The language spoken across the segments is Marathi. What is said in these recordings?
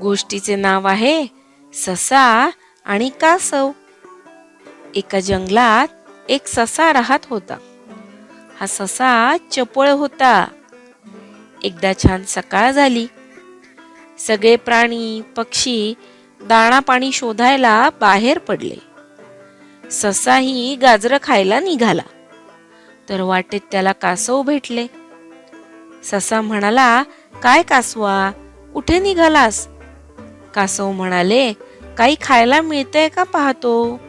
गोष्टीचे नाव आहे ससा आणि कासव. एका जंगलात एक ससा राहत होता. हा ससा चपळ होता. एकदा छान सकाळ झाली. सगळे प्राणी पक्षी दाणा पाणी शोधायला बाहेर पडले. ससाही गाजरं खायला निघाला. तर वाटेत त्याला कासव भेटले. ससा म्हणाला काय कासवा कुठे निघालास? कासव म्हणाले काही खायला मिळतंय का पाहतो?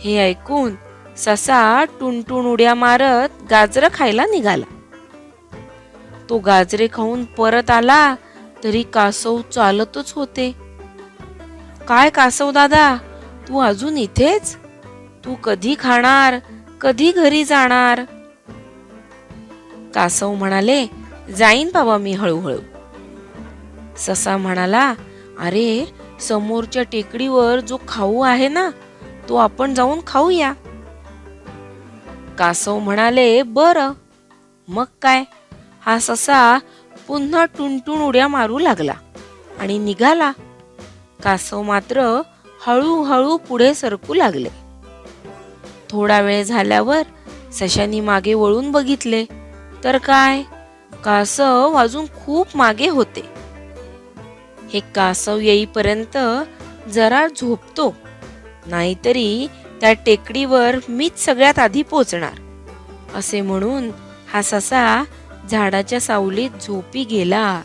हे ऐकून ससा टुनटुन उड्या मारत गाजरं खायला निघाला. तो गाजरे खाऊन परत आला तरी कासव चालतच होते. काय कासव दादा तू अजून इथेच? तू कधी खाणार कधी घरी जाणार? कासव म्हणाले जाईन बाबा मी हळूहळू. ससा म्हणाला अरे समोरच्या टेकडीवर जो खाऊ आहे ना तो आपण जाऊन खाऊया. कासव म्हणाले बर. मग काय? हा ससा पुन्हा टुनटुन उड्या मारू लागला आणि निघाला. कासव मात्र हळूहळू पुढे सरकू लागले. थोडा वेळ झाल्यावर सशानी मागे वळून बघितले. तर काय? कासव अजून खूप मागे होते. हे कासव येईपर्यंत जरा झोपतो. नाहीतरी त्या टेकडीवर मीच सगळ्यात आधी पोचणार असे म्हणून हा ससा झाडाच्या सावलीत झोपी गेला.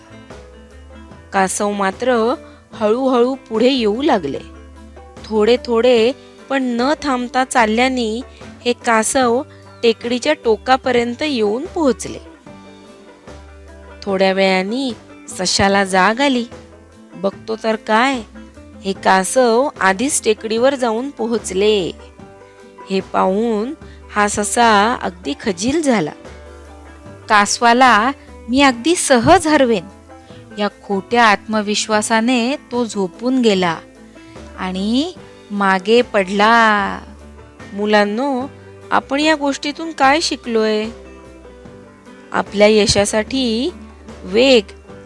कासव मात्र हळूहळू पुढे येऊ लागले. थोडे थोडे पण न थांबता चालल्याने हे कासव टेकडीच्या टोकापर्यंत येऊन पोहोचले. थोड्या वेळाने सशाला जाग आली. बघतो तर काय? हे कासव आधीच टेकडीवर जाऊन पोहोचले. हे पाहून हा ससा अगदी खजील झाला. कासवाला मी अगदी सहज हरवेन. या खोट्या आत्मविश्वासाने तो झोपून गेला आणि मागे पडला. मुलांनो आपण या गोष्टीतून काय शिकलोय? आपल्या यशासाठी वेग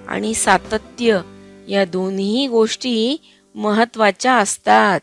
आणि सातत्य या दोन्ही गोष्टी महत्त्वाच्या असतात.